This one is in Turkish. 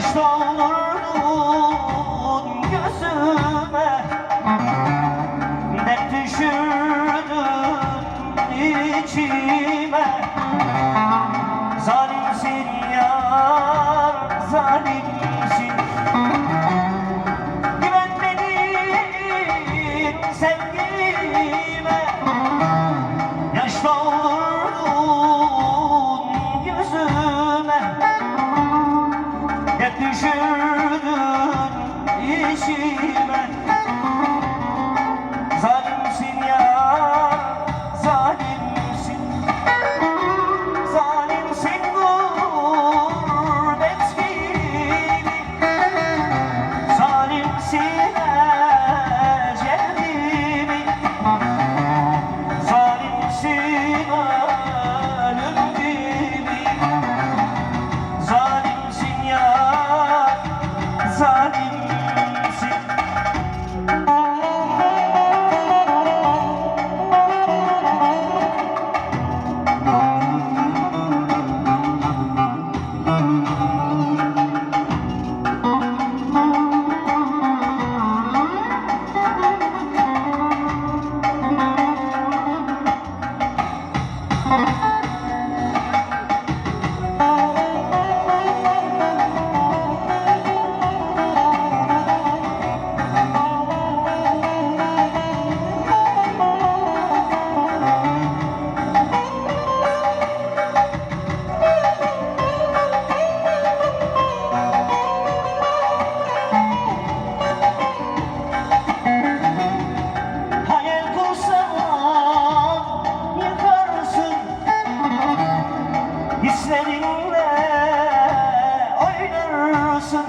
Yaş gözüme. Dert düşürdün içime? Zalimsin yar, zalimsin. Güvenmedin sevgime. Yaş Thank you. Ha ha ha! hislerinle oynarsın